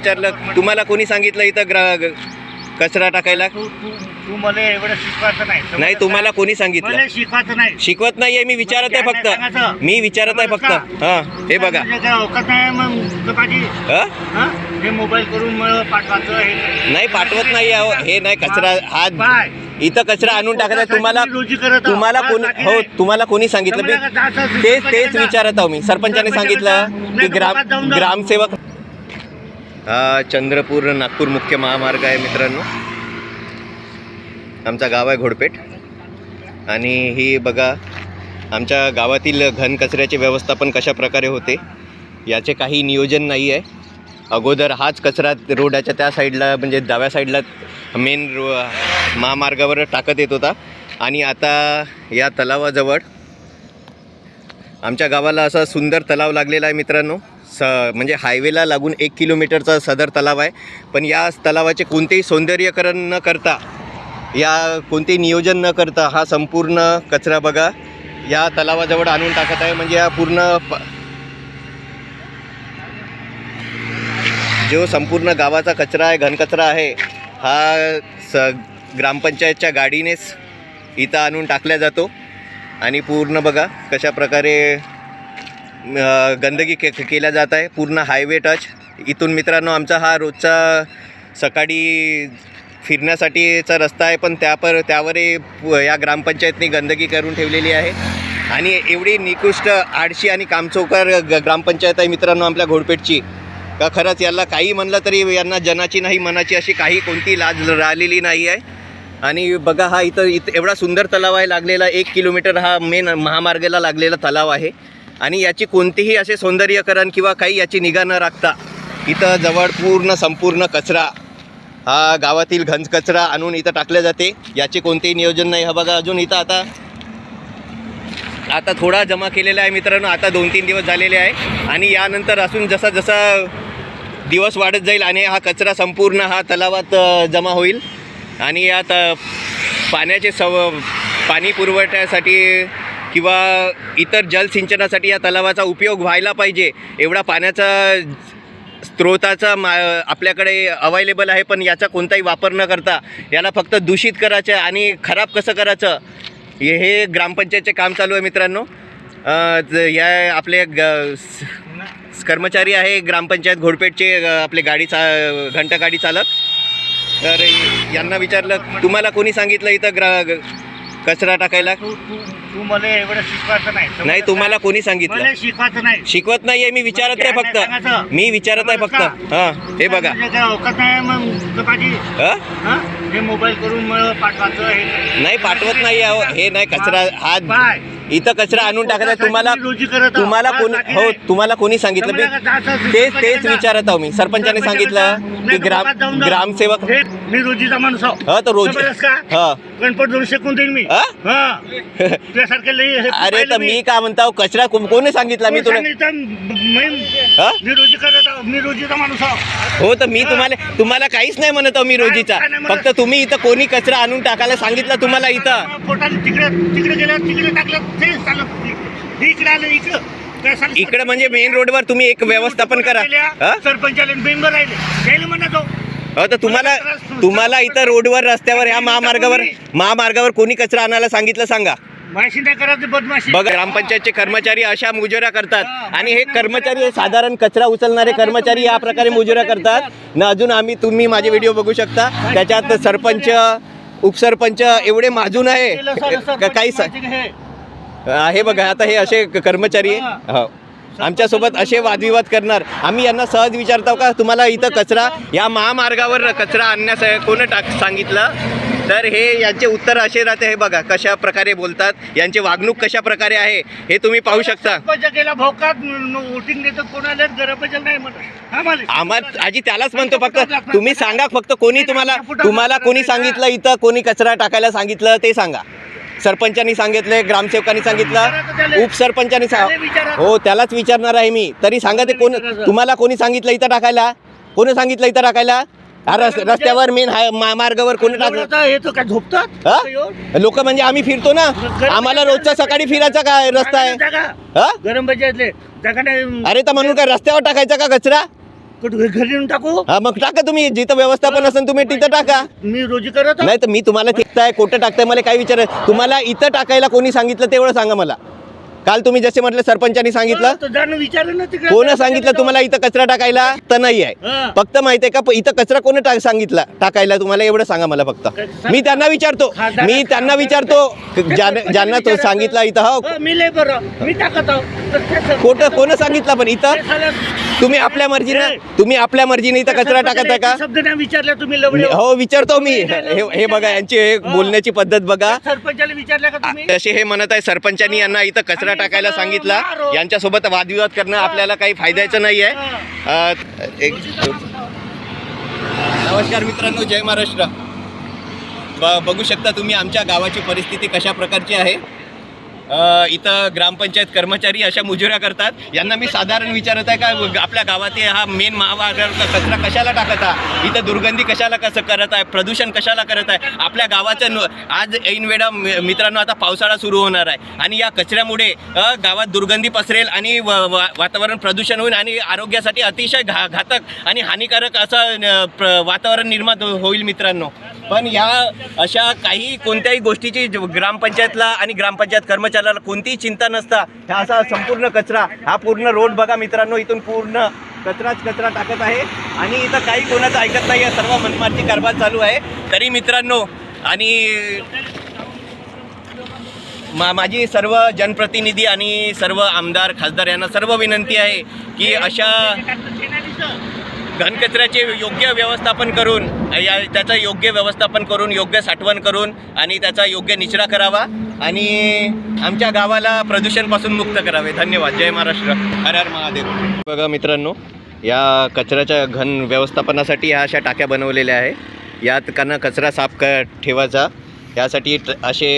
विचारलं तुम्हाला कोणी सांगितलं इथं ग्रा कचरा टाकायला तू तू तू मला एवढं शिकवायचं नाही नाही? तुम्हाला कोणी सांगितलं मला शिकवायचं नाही शिकवत नाहीये मी विचारत आहे फक्त सांगायचं. मी विचारत आहे फक्त हा हे बघा तुझ्या काय अवकाश नाही मग माझी हा? हा? हे मोबाईल करून मला पाठवायचं हे नाही पाठवत नाही अहो. हे नाही कचरा हा इथं कचरा आणून टाकायचा तुम्हाला मी रोजी करत आहो. तुम्हाला कोणी बाकी हो नाही. तुम्हाला कोणी सांगितलं का? तेच तेच विचारत आहो मी सरपंचाने सांगितलं की ग्राम. ग्रामसेवक हा चंद्रपूर नागपूर मुख्य महामार्ग आहे मित्रांनो. आमचा गाव आहे घोडपेठ. आणि ही बघा आमच्या गावातील घनकचऱ्याचे व्यवस्थापन कशा प्रकारे होते याचे काही नियोजन नाही आहे. अगोदर हाच कचरा रोडाच्या त्या साईडला म्हणजे डाव्या साईडला मेन रो महामार्गावर टाकत येत होता. आणि आता या तलावाजवळ आमच्या गावाला असा सुंदर तलाव लागलेला आहे मित्रांनो. स म्हणजे हायवेला लागून एक किलोमीटरचा सदर तलाव आहे. पण या तलावाचे कोणतेही सौंदर्यकरण न करता या कोणतेही नियोजन न करता हा संपूर्ण कचरा बघा. या तलावाजवळ आणून टाकत आहे. म्हणजे या पूर्ण प जो संपूर्ण गावाचा कचरा आहे घनकचरा आहे हा स ग्रामपंचायतच्या गाडीनेच इथं आणून टाकला जातो. आणि पूर्ण बघा कशा प्रकारे गंदगी के केल्या जात आहे. पूर्ण हायवे टच इथून मित्रांनो आमचा हा रोजचा सकाळी फिरण्यासाठीचा रस्ता आहे पण त्यापर त्यावरही या ग्रामपंचायतने गंदगी करून ठेवलेली आहे. आणि एवढी निकृष्ट आडशी आणि कामचौकार ग- ग्रामपंचायत आहे मित्रांनो आपल्या घोडपेठची. का खरंच याला काही म्हणलं तरी यांना जनाची नाही मनाची अशी काही कोणती लाज राहिलेली नाही आहे. आणि बघा हा इथं इथं एवढा सुंदर तलाव आहे लागलेला एक किलोमीटर हा मेन महामार्गाला लागलेला तलाव आहे. आणि याची कोणतीही असे सौंदर्यकरण किंवा काही याची निगा न राखता इथं जवळ पूर्ण संपूर्ण कचरा हा गावातील घन कचरा आणून इथं टाकले जाते. याचे कोणतेही नियोजन नाही. हा बघा अजून इथं आता आता थोडा जमा केलेला आहे मित्रांनो. आता दोन तीन दिवस झालेले आहे. आणि यानंतर असून जसा जसा दिवस वाढत जाईल आणि हा कचरा संपूर्ण हा तलावात जमा होईल. आणि यात पाण्याचे सव पाणी पुरवठ्यासाठी किंवा इतर जलसिंचनासाठी या तलावाचा उपयोग व्हायला पाहिजे एवढा पाण्याचा स्त्रोताचा मा आपल्याकडे अवायलेबल आहे पण याचा कोणताही वापर न करता याला फक्त दूषित करायचं आणि खराब कसं करायचं हे हे ग्रामपंचायतचे काम चालू आहे मित्रांनो. या आपले ग कर्मचारी आहे ग्रामपंचायत घोडपेठचे आपले गाडी चा घंटा गाडी चालक. तर यांना विचारलं तुम्हाला कोणी सांगितलं इथं ग्रा कचरा टाकायला तू तू तू मला एवढं शिकवायचं नाही? तुम्हाला कोणी सांगितलं मला शिकवायचं नाही शिकवत नाहीये मी विचारत आहे फक्त सांगायचं. मी विचारत आहे फक्त हां हे बघा तुझ्या काय अवकाश नाही मग तुझं माझी हा? हा? हे मोबाईल करून मला पाठवायचं हे नाही पाठवत नाही अहो. हे नाही कचरा हा इथं कचरा आणून टाकायचा तुम्हाला. तुम्हाला कोणी हो. तुम्हाला कोणी सांगितलं? मी तेच तेच विचारत आहो मी. सरपंचाने सांगितलं की ग्राम. ग्रामसेवक हे, मी रोजीचा माणूस हा तर रोज हा. गणपत दोन शेकून देईन मी. अरे तर मी. काय म्हणता कचरा कोणी सांगितला? मी तुला? मी हा? मी रोजी करत आहो. मी रोजीचा माणूस हो तर मी तुम्हाला तुम्हाला काहीच नाही म्हणत मी रोजीचा? फक्त तुम्ही इथं कोणी कचरा आणून टाकायला सांगितलं तुम्हाला इथं? तिकडे तिकडे गेलं तिकडे टाकलं. ते चालत इकडे आलं इकडं. म्हणजे मेन रोडवर तुम्ही एक व्यवस्थापन करा? सरपंचाला मेंबर राहिले. गेले म्हणा तो हो तर तुम्हाला तुम्हाला इथं रोडवर रस्त्यावर ह्या महामार्गावर महामार्गावर कोणी कचरा आणायला सांगितलं सांगा. बघा ग्रामपंचायतचे कर्मचारी अशा मुजऱ्या करतात. आणि हे कर्मचारी साधारण कचरा उचलणारे कर्मचारी या प्रकारे मुजऱ्या करतात. न अजून आम्ही तुम्ही माझे व्हिडिओ बघू शकता. त्याच्यात सरपंच उपसरपंच एवढे माजून आहे. काही हे? हे बघा आता हे असे कर्मचारी आहे. हो. आमच्यासोबत असे वादविवाद करणार. आम्ही यांना सहज विचारतो का तुम्हाला इथं कचरा या महामार्गावर कचरा आणण्यास कोण टाक सांगितलं? तर हे यांचे उत्तर असे राहते हे बघा कशा प्रकारे बोलतात यांचे वागणूक कशा प्रकारे आहे हे तुम्ही पाहू शकता. आम्हाला आजी त्यालाच म्हणतो फक्त. तुम्ही सांगा फक्त कोणी तुम्हाला तुम्हाला कोणी सांगितलं इथं कोणी कचरा टाकायला सांगितलं ते सांगा. सरपंचानी सांगितलं ग्रामसेवकांनी सांगितलं उपसरपंचानी सांग हो त्यालाच विचारणार आहे मी. तरी सांगा ते कोण तुम्हाला कोणी सांगितलं इथं टाकायला? कोणी सांगितलं इथं टाकायला? रस रस्त्यावर मेन हाय महामार्गावर कोणी टाकलं? हे झोपतात? लोक म्हणजे आम्ही फिरतो ना. आम्हाला रोजचा सकाळी फिरायचा काय रस्ता आहे? अरे तर म्हणून काय रस्त्यावर टाकायचा का कचरा? घरी टाकू? हा मग टाका तुम्ही. जिथं व्यवस्थापन असेल तुम्ही तिथं टाका. मी रोजी करत नाही तर मी तुम्हाला तिकताय कुठं टाकताय मला काय विचार तुम्हाला इथं टाकायला कोणी सांगितलं तेवढं सांगा मला. काल तुम्ही जसे म्हटलं सरपंचानी सांगितलं. कोण सांगितलं तुम्हाला इथं कचरा टाकायला? तर नाही आहे. फक्त माहिती आहे का इथं कचरा कोण सांगितलं? टाकायला तुम्हाला एवढं सांगा मला फक्त. मी त्यांना विचारतो. मी त्यांना विचारतो. ज्यां- ज्यांना तो सांगितलं इथं हो. कोण कोण सांगितलं पण इथं? तुम्ही आपल्या मर्जीनं तुम्ही आपल्या मर्जीने इथं कचरा टाकत आहे का शब्द नाही विचारला तुम्ही लवडे हो. विचारतो मी. हे हे बघा यांची हे बोलण्याची पद्धत बघा. सरपंचाला विचारलं का तुम्ही? तसे हे म्हणत आहे सरपंचांनी यांना इथं कचरा टाकायला सांगितला. यांच्यासोबत वादविवाद करणं आपल्याला काही फायद्याचं नाही आहे एक नमस्कार मित्रांनो जय महाराष्ट्र. ब बघू शकता तुम्ही आमच्या गावाची परिस्थिती कशा प्रकारची आहे. इथं ग्रामपंचायत कर्मचारी अशा मुजुऱ्या करतात. यांना मी साधारण विचारत आहे का आपल्या गावात हा मेन महामार्ग कचरा कशाला टाकत आहे? इथं दुर्गंधी कशाला कसं करत आहे? प्रदूषण कशाला करत आहे? आपल्या गावाचं आज ऐनवेळा मित्रांनो आता पावसाळा सुरू होणार आहे. आणि या कचऱ्यामुळे गावात दुर्गंधी पसरेल आणि व- वा- वातावरण प्रदूषण होईल आणि आरोग्यासाठी अतिशय घा घातक आणि हानिकारक असं प्र- वातावरण निर्माण होईल मित्रांनो. पण या अशा काही कोणत्याही गोष्टीची ज- ग्रामपंचायतला आणि ग्रामपंचायत कर्मचाऱ्याला कोणतीही चिंता नसता ह्या असा संपूर्ण कचरा हा पूर्ण रोड बघा मित्रांनो इथून पूर्ण कचराच कचरा टाकत आहे. आणि इथं काही कोणाचं ऐकत नाही आहे सर्व मनमारची कारभार चालू आहे. तरी मित्रांनो आणि मा माझी सर्व जनप्रतिनिधी आणि सर्व आमदार खासदार यांना सर्व विनंती आहे की अशा घनकचऱ्याचे योग्य व्यवस्थापन करून या त्याचं योग्य व्यवस्थापन करून योग्य साठवण करून आणि त्याचा योग्य निचरा करावा आणि आमच्या गावाला प्रदूषणपासून मुक्त करावे. धन्यवाद. जय महाराष्ट्र. हर हर महादेव. बघा मित्रांनो या कचऱ्याच्या घन व्यवस्थापनासाठी ह्या अशा टाक्या बनवलेल्या आहे. यात त्यांना कचरा साफ क ठेवायचा. यासाठी असे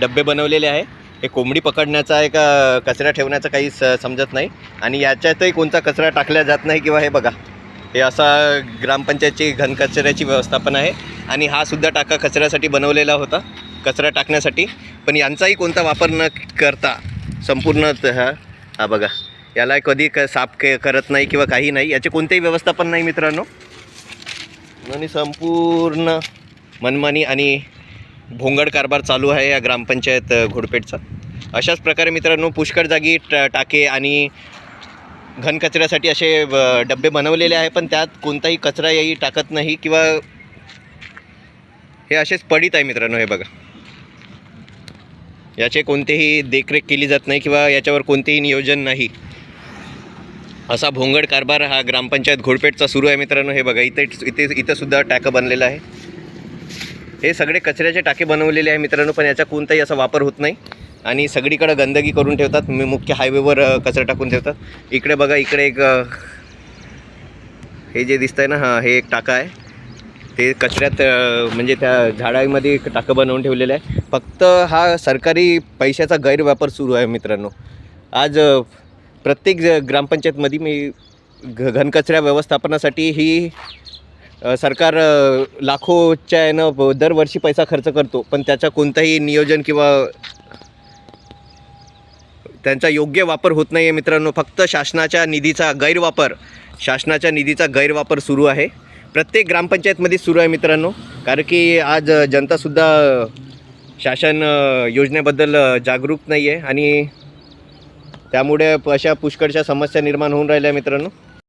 डब्बे बनवलेले आहे हे कोंबडी पकडण्याचा आहे का कचरा ठेवण्याचा काही स समजत नाही. आणि याच्यातही कोणता कचरा टाकला जात नाही किंवा हे बघा हे असा ग्रामपंचायतची घनकचऱ्याची व्यवस्थापन आहे. आणि हा सुद्धा टाका कचऱ्यासाठी बनवलेला होता कचरा टाकण्यासाठी. पण यांचाही कोणता वापर न करता संपूर्ण त- हा हा बघा याला कधी क साफ के करत नाही किंवा काही नाही याचे कोणतेही व्यवस्थापन नाही मित्रांनो. आणि संपूर्ण मनमानी आणि भोंगड कारभार चालू आहे या ग्रामपंचायत घोडपेठचा. अशाच प्रकारे मित्रांनो पुष्कळ जागी ट टाके आणि घनकचऱ्यासाठी असे डब्बे डबे बनवलेले आहे पण त्यात कोणताही कचरा याही टाकत नाही किंवा हे असेच पडीत आहे मित्रांनो हे बघा. याचे कोणतेही देखरेख केली जात नाही किंवा याच्यावर कोणतेही नियोजन नाही. असा भोंगड कारभार हा ग्रामपंचायत घोडपेठचा सुरू आहे मित्रांनो हे बघा. इथे इथे इथंसुद्धा टाकं बनलेलं आहे. हे सगळे कचऱ्याचे टाके बनवलेले आहे मित्रांनो पण याचा कोणताही असा वापर होत नाही. आणि सगळीकडे गंदगी करून ठेवतात मी मुख्य हायवेवर कचरा टाकून ठेवतात. इकडे बघा इकडे एक हे जे दिसतंय ना हां हे एक टाका आहे. ते कचऱ्यात म्हणजे त्या झाडामध्ये एक टाकं बनवून ठेवलेलं आहे. फक्त हा सरकारी पैशाचा गैरवापर सुरू आहे मित्रांनो. आज प्रत्येक ज- ग्रामपंचायतमध्ये मी घ घनकचऱ्या व्यवस्थापनासाठी ही सरकार लाखोच्या यानं दरवर्षी पैसा खर्च करतो पण त्याचा कोणताही नियोजन किंवा त्यांचा योग्य वापर होत नाही आहे मित्रांनो. फक्त शासनाच्या निधीचा गैरवापर शासनाच्या निधीचा गैरवापर सुरू आहे. प्रत्येक ग्रामपंचायतमध्ये सुरू आहे मित्रांनो. कारण की आज जनतासुद्धा शासन योजनेबद्दल जागरूक नाही आहे आणि त्यामुळे अशा पुष्कळशा समस्या निर्माण होऊन राहिल्या मित्रांनो.